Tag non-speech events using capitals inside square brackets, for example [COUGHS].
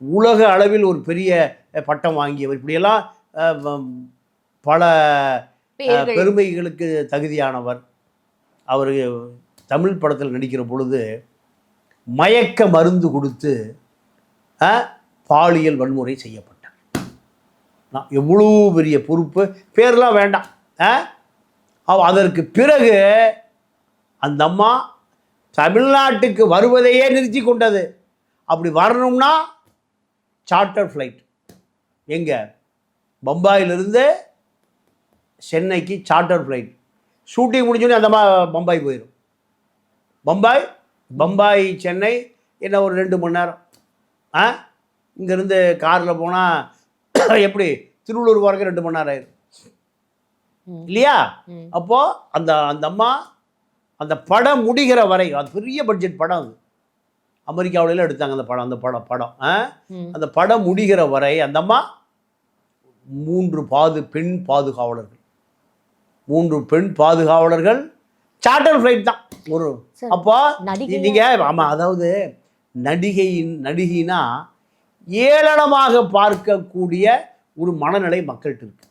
உலக அளவில் ஒரு பெரிய பட்டம் வாங்கியவர். இப்படியெல்லாம் பல பெருமைகளுக்கு தகுதியானவர். அவர் தமிழ் படத்தில் நடிக்கிற பொழுது மயக்க மருந்து கொடுத்து பாலியல் வன்முறை செய்யப்பட்டார். நான் எவ்வளோ பெரிய பொறுப்பு. பேர்லாம் வேண்டாம். அதற்கு பிறகு அந்த அம்மா தமிழ்நாட்டுக்கு வருவதையே நிறுத்தி கொண்டது. அப்படி வரணும்னா சார்ட்டர் ஃப்ளைட் எங்கே? பம்பாயிலிருந்து சென்னைக்கு சார்ட்டர் ஃப்ளைட் ஷூட்டிங் முடிஞ்சோடனே அந்த அம்மா பம்பாய் போயிடும் பம்பாய் பம்பாய் சென்னை என்ன ஒரு ரெண்டு மணி நேரம். ஆ? இங்கேருந்து காரில் போனால் [COUGHS] எப்படி? திருவள்ளூர் போகிறக்கு ரெண்டு மணி நேரம் ஆயிரும். இல்லையா. அப்போது அந்த அந்த அம்மா அந்த படம் முடிகிற வரை அது பெரிய பட்ஜெட் படம் அது. அமெரிக்காவில எடுத்தாங்க அந்த படம் அந்த படம். படம். அந்த படம் முடிகிற வரை அந்த அம்மா மூன்று பாது பெண் பாதுகாவலர்கள். மூன்று பெண் பாதுகாவலர்கள் சார்ட்டர் ஃப்ளைட் தான். ஒரு. அப்போ நடிகை நீங்க ஆமா அதாவது நடிகையின் நடிகைனா ஏளனமாக பார்க்கக்கூடிய ஒரு மனநிலை மக்கள்கிட்ட இருக்கு.